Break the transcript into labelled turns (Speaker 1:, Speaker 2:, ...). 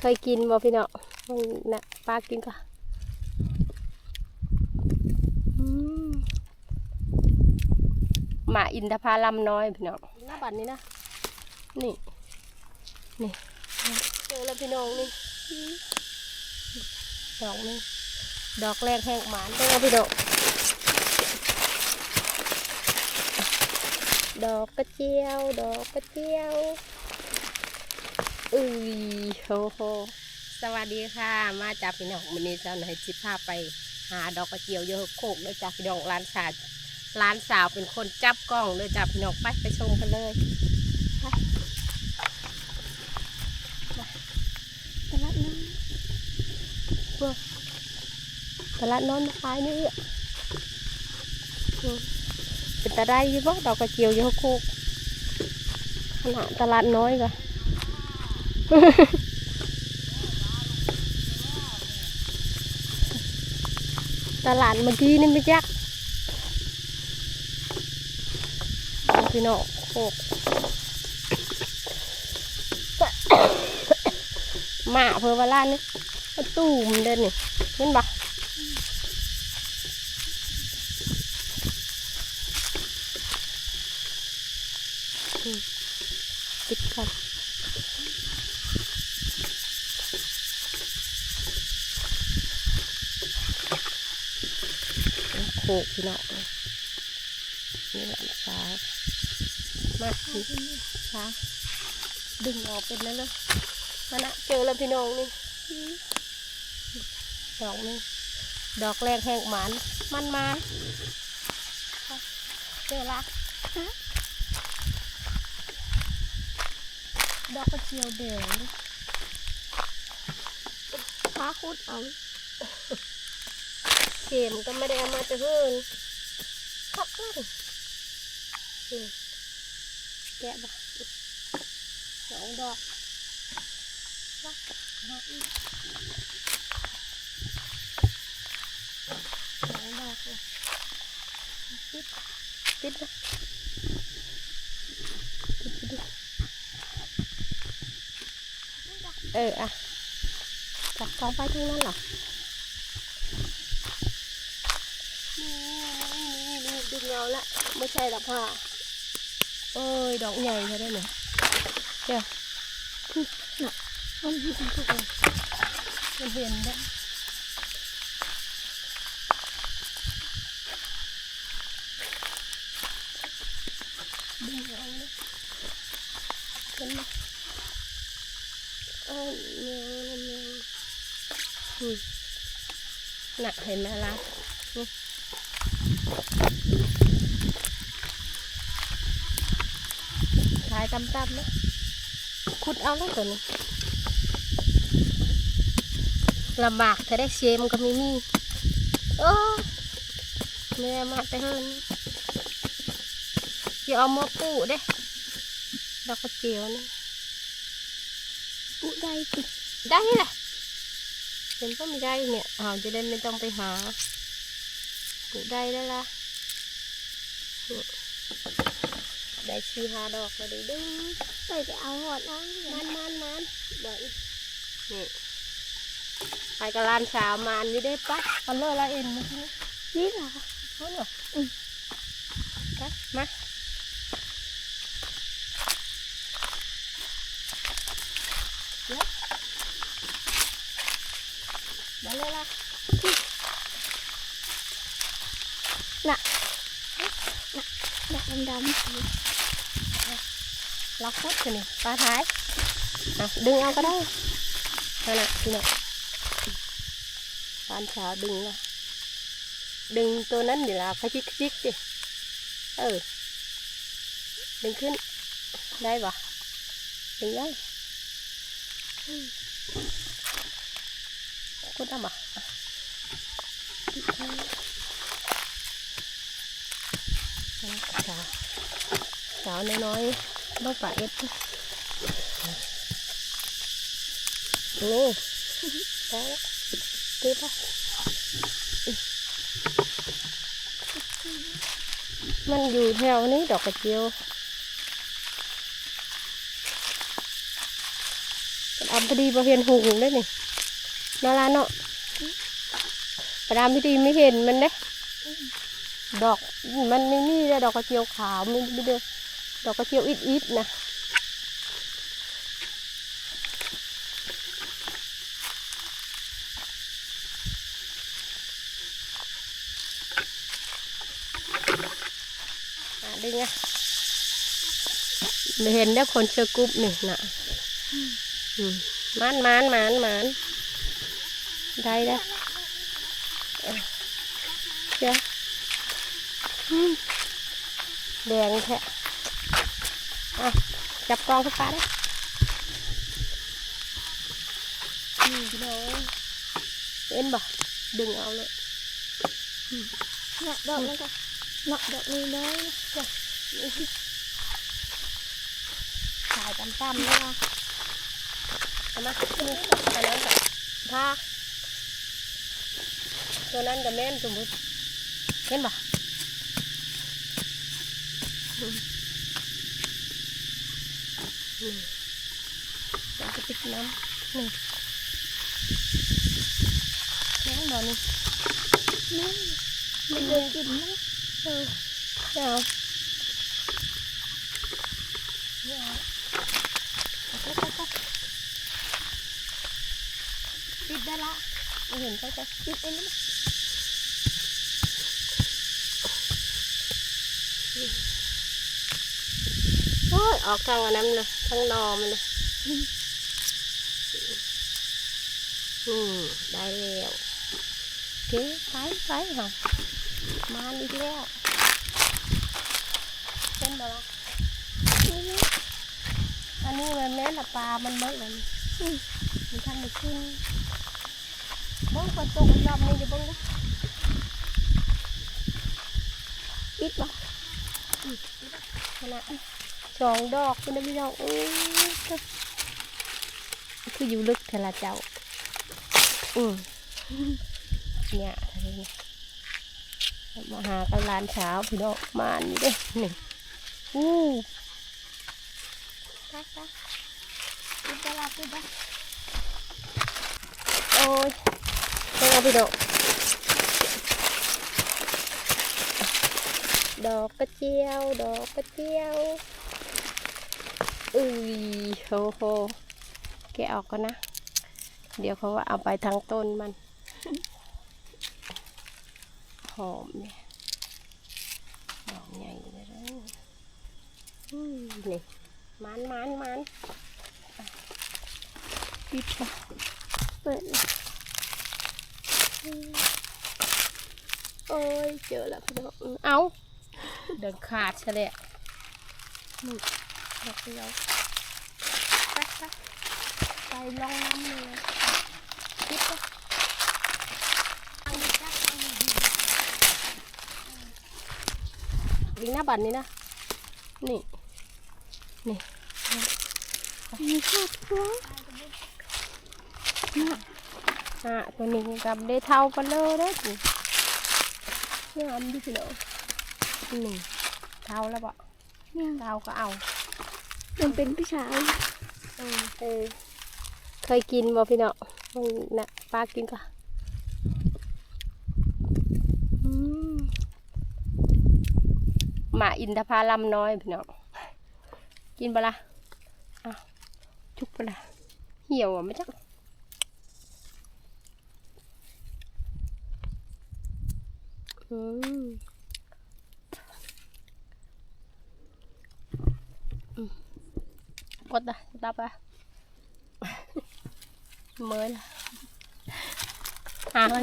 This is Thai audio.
Speaker 1: เคยกินบ่พี่น้องมันน่ะปลากินก่อนอืมหมาอินทผลัมน้อยพี่น้องหน้าบัตรนี้นะ นี่ นี่เจอแล้วพี่น้องนี่ ดอกนี่ดอกแรกแห้งหมานเจอแล้วพี่น้องดอกกระเจียว ดอกกระเจียว อุ้ยโหโหสวัสดีค่ะ มาจากพี่น้องวันนี้เจ้าหน่อยจิพาไปหาดอกกระเจียวเยอะโคกเลยจากพี่น้องร้านสาวร้านสาวเป็นคนจับกล้องเลยจากพี่น้องไปไปชมกันเลยตลาดน้ำเพื่อตลาดนอนมาขายนี่เป็นตาได้ยี่บ่ดอกกระเจียวเยอะโคกขนาดตลาดน้อยกะ ตลาดเมื่อกี้นี่ไม่ยักพี่น้องโคกหมาเพื่อวาลานนี่ก็ตูมเด่นนี่เห็นปะอืมปิดก่อน โคกพี่น้องนี่แหลานสามาพี่สาดึงออกเป็นแล้วเลยมานะเจอแล้วพี่น้องนี่ดอกนี่ดอกแรกแห้งหมานมันมาเจอละดอกกระเจียวแดงฟ้าคุดเอา เข็มก็ไม่ได้เอามาจะเพิ่นพักเลยนี่แกะบ่สองดอกหาอีกสองดอกเลยปิดปิดนะปิดปิดเอออะจับกองไปทางนั้นเหรอนี่นี่นี่ดึง เอาละไม่ใช่หรอกค่ะเอ้ยดอกใหญ่ใช่ได้เนี่ยเดี๋ยวน่ะมันเห็นทุกคนมันเห็นได้ดึงเอานะเห็นไหมเอ้ยแมวแมวอืมน่ะเห็นไหมล่ะนี่ายตำๆนะขุดเอาแล้วตัวนี้ลำบากถ้าได้เชมก็ไม่มีโอ้แม่มาแต่เฮินอย่าเอามาปูเด้ดอกกระเจียวนี่ปูได้ติได้แหละเป็นก็ไม่ได้เนี่ยเอาจะได้ไม่ต้องไปหาปูได้แล้วล่ะนี่ ได้ชีหาดอกมาด้ดึง
Speaker 2: ไปจะเอาหอดเอา
Speaker 1: มันมันมันบอกอีกนี่ไปกับลานสาวมันอยู่ได้ปะมันเลอะละเอ็นเมื่อกี้
Speaker 2: นี่เหรอ
Speaker 1: เขาเนาะอืมไปมาเดี๋ยวมาเลยล่ะน่ะน่ะ
Speaker 2: ดอกดำ
Speaker 1: ล็อกพุดกันนี่ปลาท้ายอะดึงเอาก็ได้นั่นน่ะพี่น้องลานสาดึงนะดึงตัวนั้นเดี๋ยวเราขยิกขยิกดิเออ ดึงขึ้น ได้ปะดึงได้อืมคุณทำปะอะสาวสาวน้อยๆ ต้องปะเอ็ดนะนี่ได้แล้วดีปะมันอยู่แถวนี้ดอกกระเจียวเอาำพอดีบ่เห็นหุงได้นี่นาะล่ะเนาะประดามพี่ดีไม่เห็นมันเด้ดอกมันไม่มีเลยดอกกระเจียวขาวไม่มีเด้อ ดอกกระเจียวอิดๆนะอะดึงอะไม่เห็นได้อคนเชือกรุ๊ปนี่นะมันมันมันมันได้ได้อเอ้ยเจ้าอืมแดงแท้ อะ จับกองขึ้นฟ้าได้ออืมพี่น้องเอ็นบ่ดึงเอาเลย
Speaker 2: น่ะดอกแล้วก็น่ะดอกนี้เลยจ้ะ
Speaker 1: สายตำๆเลยนะเอามานี่อันนั้นกับผ้าตัวนั้นกับแม่นสมมติเห็นปะอืมอืม เราจะปิดน้ำหนี่งน้ำบ่อนี่
Speaker 2: นั่นมันเคยกินนะ
Speaker 1: เออไม่เอาไม่เอาเอาไปไปไปปิดได้ละเห็นไปไปปิดเองนะ ยออกทางอันนั้นเลยทางนอมันเลยอืมได้แล้วโอเคไปไปค่ะมาอีกแล้วเป็นบ่ล่ะอันนี้มันแม่ละปลา มันเบิดเลยอืมมันทำได้ขึ้นบ้องฝนตกรอบนี้เดี๋ยวเบ้องนะ
Speaker 2: ปิดบ่
Speaker 1: ขนาด สองดอกคุณได้พี่น้องโอ้ยคืออยู่ลึกเทละเจ้า อืมเนี่ยทะเลเนี่ยมาหากันลานเช้าพี่น้องมาอันนี้เด้นี่อู้
Speaker 2: ไปไปปิดตลาดปิดบ่
Speaker 1: โอ้ยเบิ่งเอาพี่น้องดอกกระเจียว ดอกกระเจียว อุ้ยโหโหแกออกก่อนนะ เดี๋ยวเขาว่าเอาไปทั้งต้นมัน หอมเนี่ยดอกใหญ่เลยนี่มันมันมันปิด
Speaker 2: เปิดเลย
Speaker 1: โอ้ยเจอแล้วพี่น้องเอาเดินขาดซะเลยอะนี่ ดอกเดียวไปไปไปลองน้ำเลยปิดปะยิงหน้าบันนี่นะ นี่ นี่
Speaker 2: มีครอบครัว
Speaker 1: อะตัวนี้กับได้เท่ากันเลยเด้อจิงามดิพี่น้องนี่เท่าแล้วบ่
Speaker 2: เท่า
Speaker 1: ก็เอา
Speaker 2: มันเป็นผู้ชาย
Speaker 1: อืมเออเคยกินบ่พี่น้องมึงนะป้ากินก่อนอืมหมาอินทผลัมน้อยพี่น้องกินปะละอะจุกปะละเหี่ยวอะไม่จักอืมอืม กดนะตั